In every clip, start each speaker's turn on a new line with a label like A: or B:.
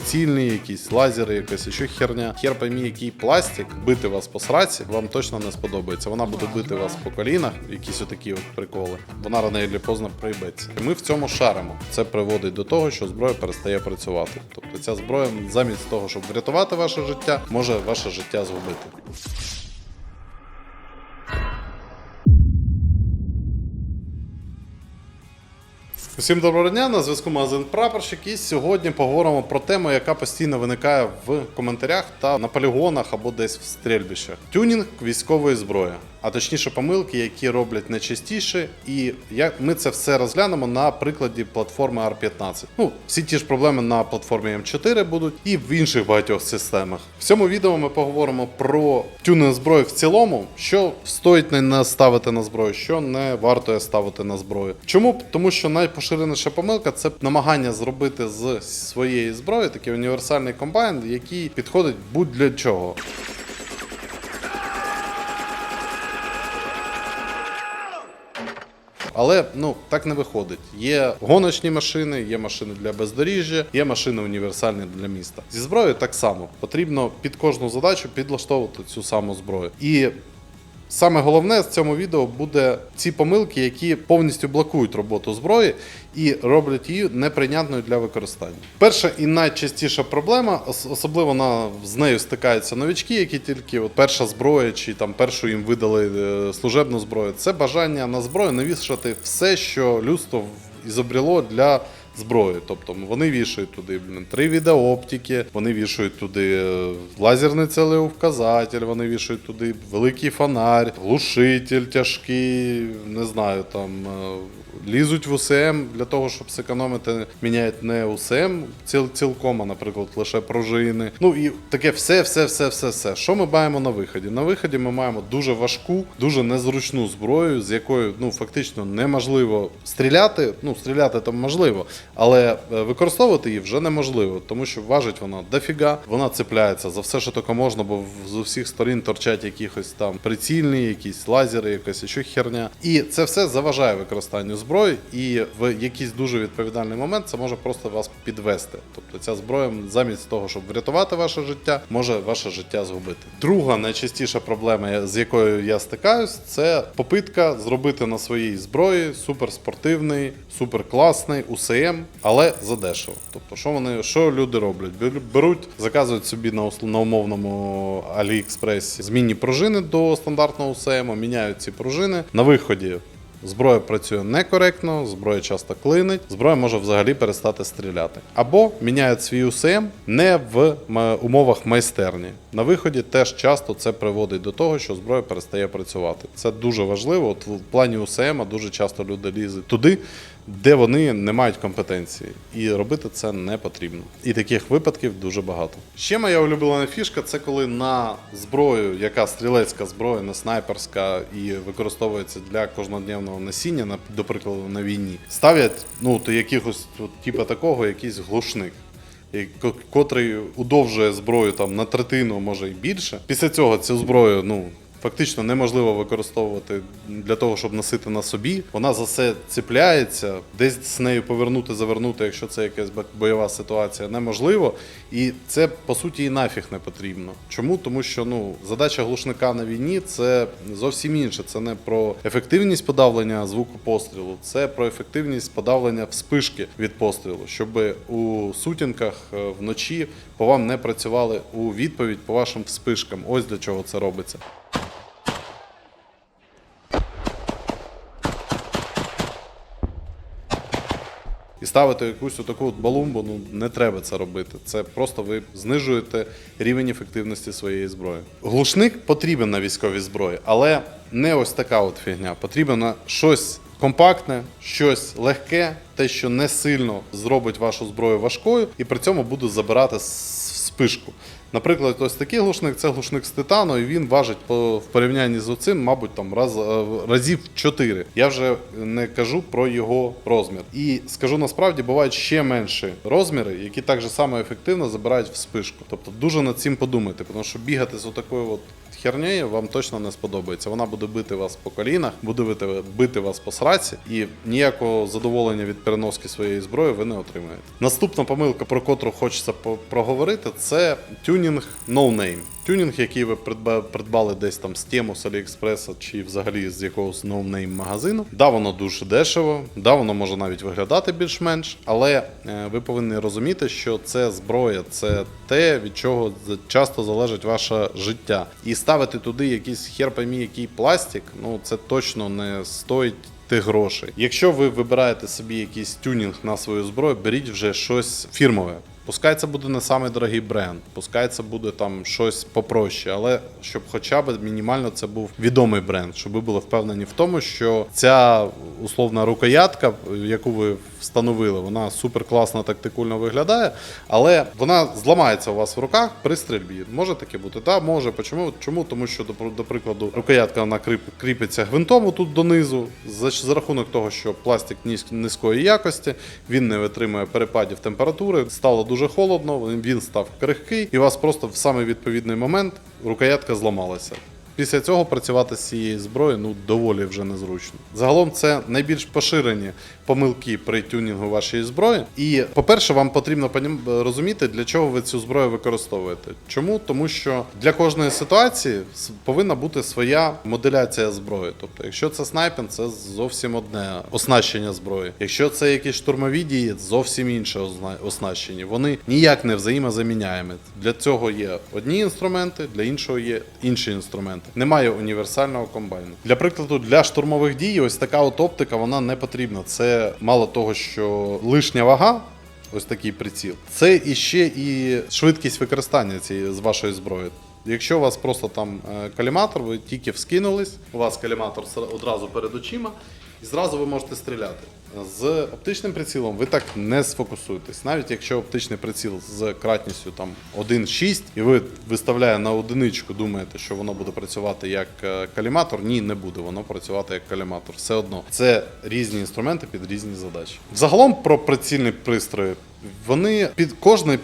A: прицільні, якісь лазери, якась ще херня. Хер поймі, який пластик бити вас по сраці, вам точно не сподобається. Вона буде бити вас по колінах, якісь отакі от приколи. Вона рано чи поздно прийметься. Ми в цьому шаримо. Це приводить до того, що зброя перестає працювати. Тобто ця зброя, замість того, щоб врятувати ваше життя, може ваше життя згубити. Усім доброго дня, на зв'язку магазин Прапорщик. І сьогодні поговоримо про тему, яка постійно виникає в коментарях та на полігонах або десь в стрільбищах. Тюнінг військової зброї, а точніше помилки, які роблять найчастіше. І як ми це все розглянемо на прикладі платформи R15. Ну, всі ті ж проблеми на платформі M4 будуть і в інших багатьох системах. В цьому відео ми поговоримо про тюнинг зброї в цілому, що стоїть не наставити на зброю, що не варто ставити на зброю. Чому? Тому що найпоширеніша помилка це намагання зробити з своєї зброї такий універсальний комбайн, який підходить будь-для чого. Але ну так не виходить. Є гоночні машини, є машини для бездоріжжя, є машини універсальні для міста. Зі зброєю так само потрібно під кожну задачу підлаштовувати цю саму зброю. І Саме головне в цьому відео буде ці помилки, які повністю блокують роботу зброї і роблять її неприйнятною для використання. Перша і найчастіша проблема, особливо на з нею стикаються новички, які тільки от перша зброя чи там першу їм видали е, служебну зброю. Це бажання на зброю навішати все, що людство ізобріло для зброї. Тобто вони вішають туди три відеооптики, вони вішають туди е, лазерний целеуказатель, вони вішають туди великий фонарь, глушитель тяжкий, не знаю, там е, лізуть в УСМ для того, щоб зекономити, міняють не УСМ ціл, цілком, а, наприклад, лише пружини. Ну і таке все, все, все, все, все. Що ми маємо на виході? На виході ми маємо дуже важку, дуже незручну зброю, з якою ну фактично неможливо стріляти. Ну, стріляти там можливо, але е, використовувати її вже неможливо, тому що важить вона дофіга, вона цепляється за все, що тільки можна, бо з усіх сторін торчать якихось там прицільні, якісь лазери, якась ще херня. І це все заважає використанню зброї, і в якийсь дуже відповідальний момент це може просто вас підвести. Тобто ця зброя замість того, щоб врятувати ваше життя, може ваше життя згубити. Друга найчастіша проблема, з якою я стикаюсь, це попитка зробити на своїй зброї суперспортивний, суперкласний УСМ, але задешево. Тобто, що вони, що люди роблять? Бер- Беруть, заказують собі на, на умовному AliExpress змінні пружини до стандартного УСМ, міняють ці пружини на виході. Зброя працює некоректно, зброя часто клинить, зброя може взагалі перестати стріляти. Або міняють свій УСМ не в умовах майстерні. На виході теж часто це приводить до того, що зброя перестає працювати. Це дуже важливо. От в плані УСМ дуже часто люди лізуть туди, де вони не мають компетенції, і робити це не потрібно. І таких випадків дуже багато. Ще моя улюблена фішка це коли на зброю, яка стрілецька зброя, не снайперська і використовується для кожнодневного носіння, на- до прикладу, на війні, ставлять ну то якихось типу такого, якийсь глушник. Котрий удовжує зброю там на третину, може і більше. Після цього цю зброю, ну фактично неможливо використовувати для того, щоб носити на собі. Вона за все цепляється, десь з нею повернути, завернути, якщо це якась бойова ситуація, неможливо. І це по суті і нафіг не потрібно. Чому? Тому що ну задача глушника на війні це зовсім інше. Це не про ефективність подавлення звуку пострілу, це про ефективність подавлення вспишки від пострілу, щоб у сутінках е, вночі по вам не працювали у відповідь по вашим вспишкам. Ось для чого це робиться. І ставити якусь таку от балумбу, ну не треба це робити. Це просто ви знижуєте рівень ефективності своєї зброї. Глушник потрібен на військовій зброї, але не ось така от фігня. Потрібно щось компактне, щось легке, те, що не сильно зробить вашу зброю важкою, і при цьому буде забирати спишку. Наприклад, ось такий глушник це глушник з титану, і він важить по в порівнянні з оцим, мабуть, там раз е, разів 4. Я вже не кажу про його розмір. І скажу насправді, бувають ще менші розміри, які так же само ефективно забирають вспишку. Тобто дуже над цим подумайте, тому що бігати з отакою от хернею вам точно не сподобається. Вона буде бити вас по колінах, буде бити, вас по сраці, і ніякого задоволення від переноски своєї зброї ви не отримаєте. Наступна помилка, про котру хочеться проговорити, це тюнінг no name. Тюнінг, який ви придбали десь там з тему з Аліекспреса чи взагалі з якогось no-name магазину. Да, воно дуже дешево, да, воно може навіть виглядати більш-менш, але е, ви повинні розуміти, що це зброя, це те, від чого часто залежить ваше життя. І ставити туди якийсь хер поймі, який пластик, ну це точно не стоїть. Тих грошей. Якщо ви вибираєте собі якийсь тюнінг на свою зброю, беріть вже щось фірмове. Пускай це буде не самий дорогий бренд, пускай це буде там щось попроще, але щоб хоча б мінімально це був відомий бренд, щоб ви були впевнені в тому, що ця условна рукоятка, яку ви встановили, вона супер класно тактикульно виглядає, але вона зламається у вас в руках при стрільбі. Може таке бути? Так, може. Почому? Чому? Тому що, до, прикладу, рукоятка вона кріпиться гвинтом тут донизу, за, за рахунок того, що пластик низ- низької якості, він не витримує перепадів температури, стало дуже холодно, він став крихкий, і у вас просто в самий відповідний момент рукоятка зламалася. Після цього працювати з цією зброєю ну доволі вже незручно. Загалом це найбільш поширені помилки при тюнінгу вашої зброї. І, по-перше, вам потрібно розуміти, для чого ви цю зброю використовуєте. Чому? Тому що для кожної ситуації повинна бути своя моделяція зброї. Тобто, якщо це снайпінг, це зовсім одне оснащення зброї. Якщо це якісь штурмові дії, зовсім інше оснащення. Вони ніяк не взаємозаміняємі. Для цього є одні інструменти, для іншого є інші інструменти. Немає універсального комбайну. Для прикладу, для штурмових дій, ось така от оптика вона не потрібна. Це мало того, що лишня вага. Ось такий приціл. Це іще і швидкість використання цієї з вашої зброї. Якщо у вас просто там е, каліматор, ви тільки вскинулись, у вас каліматор одразу перед очима, і зразу ви можете стріляти. З оптичним прицілом ви так не сфокусуєтесь. Навіть якщо оптичний приціл з кратністю там 1,6 і ви виставляє на одиничку, думаєте, що воно буде працювати як е, каліматор, ні, не буде воно працювати як каліматор. Все одно це різні інструменти під різні задачі. Загалом про прицільні пристрої вони під кожний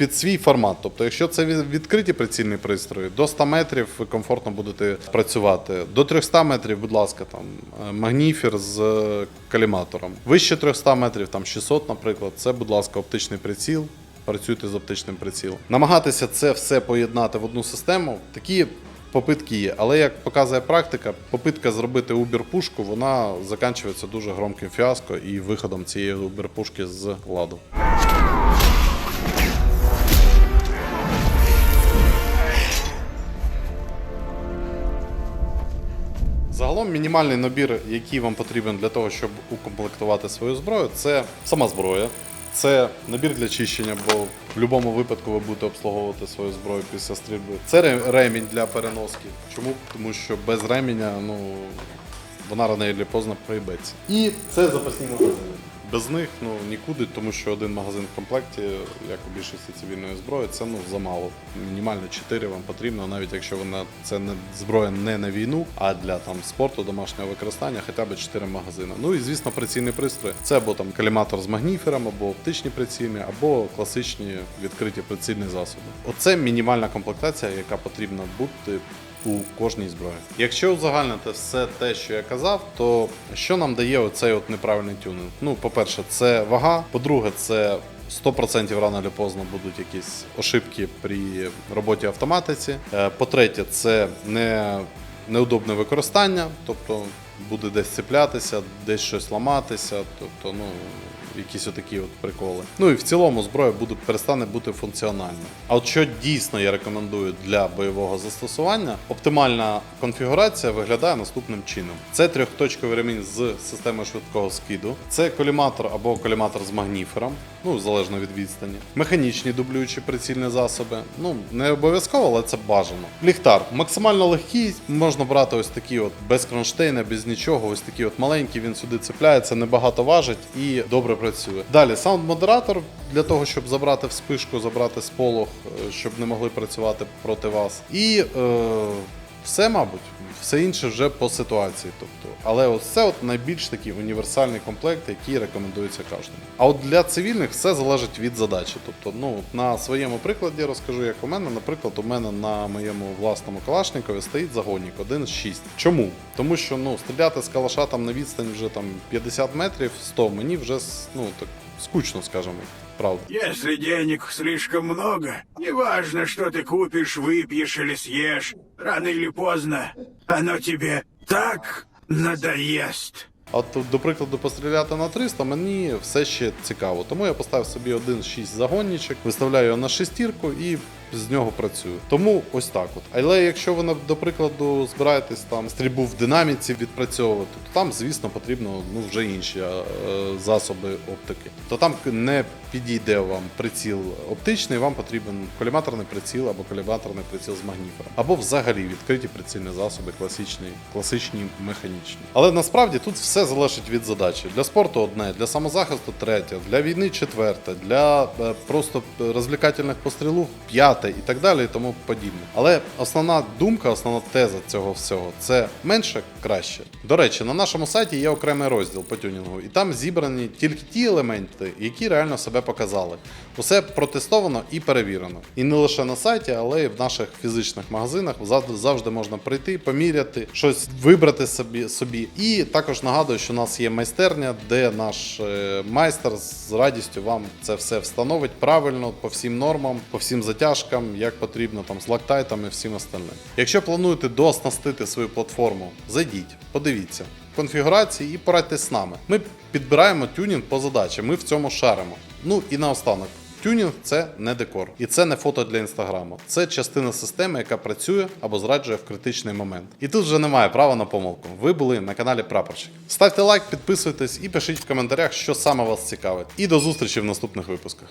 A: під свій формат. Тобто, якщо це від- відкриті прицільні пристрої, до 100 метрів ви комфортно будете працювати. До 300 метрів, будь ласка, там е, магніфір з е, каліматором. Вище 300 метрів, там 600, наприклад, це, будь ласка, оптичний приціл. Працюйте з оптичним прицілом. Намагатися це все поєднати в одну систему. Такі попитки є. Але як показує практика, попитка зробити Uber-пушку, вона закінчується дуже громким фіаско і виходом цієї Uber-пушки з ладу. Загалом мінімальний набір, який вам потрібен для того, щоб укомплектувати свою зброю, це сама зброя, це набір для чищення, бо в будь-якому випадку ви будете обслуговувати свою зброю після стрільби. Це ремінь для переноски. Чому? Тому що без ременя, ну вона рано чи поздно проїбеться. І це запасні магазини. Без них ну нікуди, тому що один магазин в комплекті, як у більшості цивільної зброї, це ну замало. Мінімально 4 вам потрібно, навіть якщо вона це не зброя не на війну, а для там спорту, домашнього використання, хоча б 4 магазини. Ну і звісно, прицільні пристрої. Це або там каліматор з магніфером, або оптичні прицільні, або класичні відкриті прицільні засоби. Оце мінімальна комплектація, яка потрібна бути у кожній зброї. Якщо узагальнити все те, що я казав, то що нам дає оцей от неправильний тюнинг? Ну, по-перше, це вага. По-друге, це 100% рано чи поздно будуть якісь ошибки при роботі автоматиці. Е, По-третє, це не неудобне використання, тобто буде десь цеплятися, десь щось ламатися, тобто, ну. Якісь отакі от приколи. Ну і в цілому зброя буде перестане бути функціональною. А от що дійсно я рекомендую для бойового застосування, оптимальна конфігурація виглядає наступним чином: це трьохточковий ремінь з системою швидкого скиду, це коліматор або коліматор з магніфером, ну залежно від відстані, механічні дублюючі прицільні засоби. Ну не обов'язково, але це бажано. Ліхтар максимально легкий, можна брати ось такі, от без кронштейна, без нічого, ось такі от маленькі. Він сюди цепляється, небагато важить і добре працює. Далі саунд-модератор для того, щоб забрати вспишку, забрати сполох, е, щоб не могли працювати проти вас. І е, все, мабуть, все інше вже по ситуації. Тобто, але ось це от найбільш такий універсальний комплект, який рекомендується кожному. А от для цивільних все залежить від задачі. Тобто, ну на своєму прикладі розкажу, як у мене. Наприклад, у мене на моєму власному калашникові стоїть загонник 1.6. Чому? Тому що ну стріляти з калаша там на відстань вже там 50 метрів, 100, мені вже ну так скучно, скажімо, правда.
B: Если денег слишком много, неважно, что ты купишь, выпьешь или съешь, рано или поздно оно тебе так надоест.
A: А от, до прикладу, постріляти на 300 мені все ще цікаво. Тому я поставив собі 1.6 загонничок, виставляю його на шестірку і з нього працюю. Тому ось так от. Але якщо ви, до прикладу, збираєтесь там стрільбу в динаміці відпрацьовувати, то там, звісно, потрібно ну, вже інші е, засоби оптики. То там не підійде вам приціл оптичний, вам потрібен коліматорний приціл або коліматорний приціл з магніфером. Або взагалі відкриті прицільні засоби, класичні, класичні механічні. Але насправді тут все залежить від задачі. Для спорту одне, для самозахисту третє, для війни четверте, для е, просто розвлікательних пострілів п'яте і так далі, і тому подібне. Але основна думка, основна теза цього всього це менше краще. До речі, на нашому сайті є окремий розділ по тюнінгу, і там зібрані тільки ті елементи, які реально себе показали. Усе протестовано і перевірено. І не лише на сайті, але й в наших фізичних магазинах завжди, можна прийти, поміряти, щось вибрати собі, собі. І також нагадую, що у нас є майстерня, де наш е, майстер з радістю вам це все встановить правильно по всім нормам, по всім затяжкам, як потрібно, там з лактайтами і всім остальним. Якщо плануєте дооснастити свою платформу, зайдіть, подивіться. Конфігурації і порадьтесь з нами. Ми підбираємо тюнінг по задачі, ми в цьому шаримо. Ну і наостанок. Тюнінг це не декор, і це не фото для інстаграму. Це частина системи, яка працює або зраджує в критичний момент. І тут вже немає права на помилку. Ви були на каналі Прапорщик. Ставте лайк, підписуйтесь і пишіть в коментарях, що саме вас цікавить. І до зустрічі в наступних випусках.